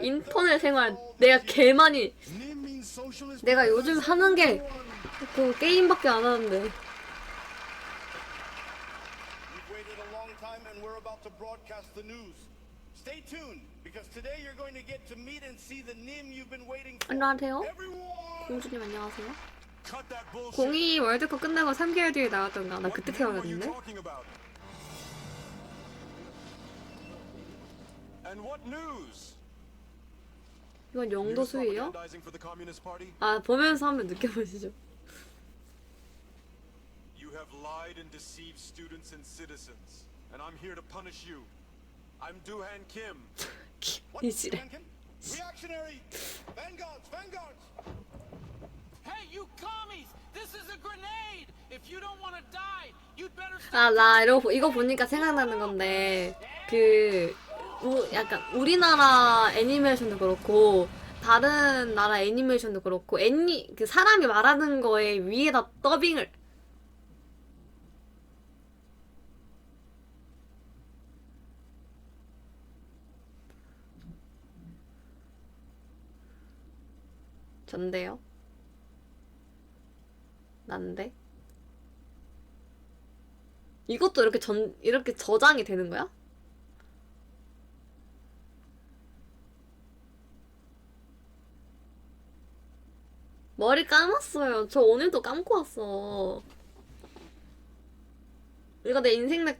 인터넷 생활 내가 개 많이 내가 요즘 하는 게 그 게임밖에 안 하는데. 안녕하세요! 공주님 안녕하세요. 공이 월드컵 끝나고 3개월 뒤에 나왔던가 나 그때 태어났는데 이건 News 영도수예요? propagandizing for the Communist Party? 아 보면서 한번 느껴보시죠 You have lied and deceived students and citizens, and I'm here to punish you. I'm Duhan Kim. What? 이지래? Reactionary! Vanguards! Vanguards! Hey, you commies! This is a grenade! If you don't want to die, you'd better. 아 나 이거, 이거 보니까 생각나는 건데 그 우, 약간 우리나라 애니메이션도 그렇고 다른 나라 애니메이션도 그렇고 애니 그 사람이 말하는 거에 위에다 더빙을 전데요? 난데? 이것도 이렇게 전 이렇게 저장이 되는 거야? 머리 감았어요. 저 오늘도 감고 왔어. 이거 내 인생 내